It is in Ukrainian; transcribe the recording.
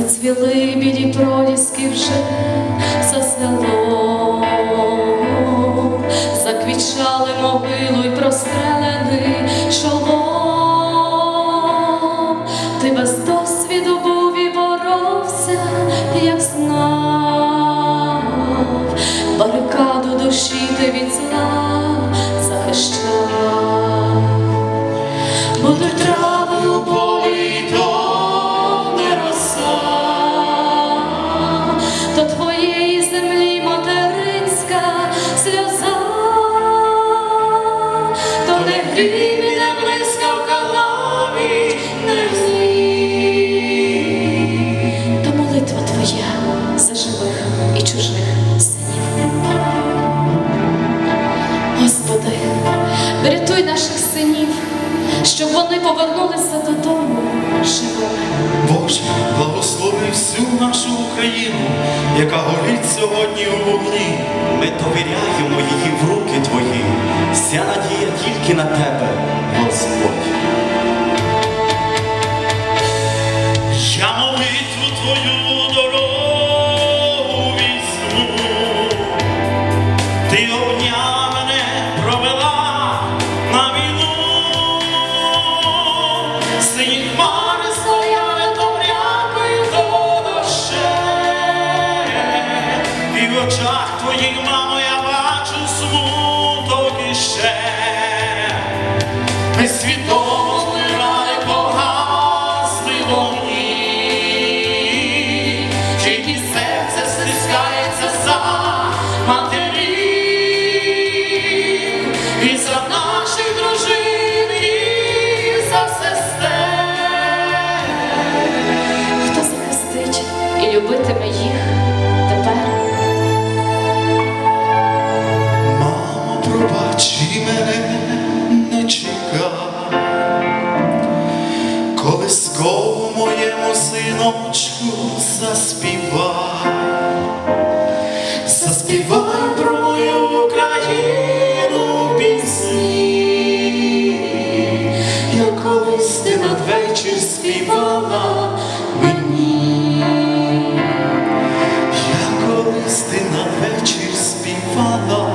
Зацвіли білі проліски вже за селом, заквічали могилу й прострелений шолом. Ти без досвіду був і боровся, як знав, барикаду душі ти від захищав. Будуть врятуй наших синів, щоб вони повернулися додому живими. Боже, благослови всю нашу Україну, яка горить сьогодні у вогні. Ми довіряємо її в руки твої. Тільки на тебе, Господь. Я молитву твою дорогу візьму. Ти огня мене провела на війну. Сині хмари стояли добрякою до дощем. І в очах твоїх, мамо, Ми свідомо збирали погасли вогні, тільки серце стискається за матерів і за наших дружин, і за сестер. Хто захистить і любитиме їх тепер? Мамо, пробачи мене, Колискову моєму синочку заспівай, заспівай про мою Україну пісні, я колись ти надвечір співала мені, як колись ти надвечір співала.